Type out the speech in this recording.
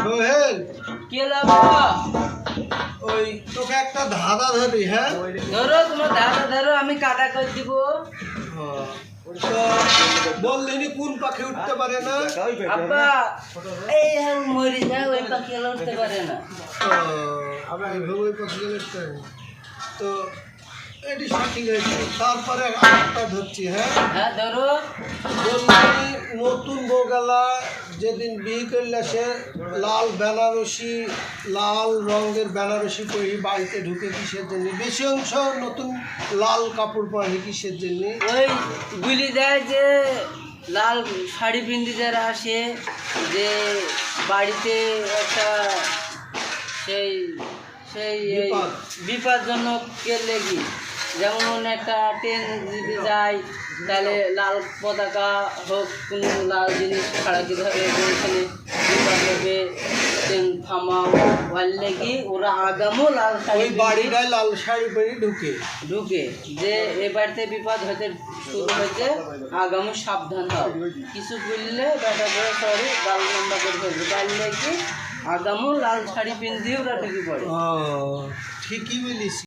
সোহেল কে লাগবা ওই তোকে একটা ধাঁধা ধরি হ্যাঁ? ধরো তোমার দাদা ধরো আমি কাটা করে দিব। হ্যাঁ। কোন পাখি উঠতে পারে না? আব্বা এই হ্যাঁ মরে যায় ওই পাখি উঠতে পারে না। ও, এইভাবে ওই পাখি উঠতে তো এটি সঠিক হয়েছে। তারপরে আরেকটা ধরছি হ্যাঁ? হ্যাঁ ধরো। নতুন বউগালা যেদিন বিয়ে করলে সে লাল বেনারসি লাল রঙের বেনারসি পরি বাড়িতে ঢুকে কিসের জন্য বেশি অংশ নতুন লাল কাপড় পরে কিসের জন্য ওই গুলি দেয় যে লাল শাড়ি পিন্দি যারা আসে যে বাড়িতে একটা সেই সেই এই বিপদ। বিপজ্জনক কে লেগি? যেমন একটা ট্রেন যদি যায় তাহলে লাল পতাকা হোক কোনো লাল জিনিস ছাড়া হবে ওইখানে হবে ট্রেন থামাও? ওয়ার লেগি ওরা আগামও লাল শাড়ি ওই বাড়িটায় লাল শাড়ি পরে ঢুকে। ঢুকে। যে এ বাড়িতে বিপদ হতে শুরু হয়েছে আগামী সাবধান হও। কিছু বললে বেটা করে সরে গাল লম্বা করে ফেলবে। তার লেগে আগামও লাল শাড়ি পিন্ধিয়ে ওরা ঢুকে পড়ে। ঠিকই বলিস।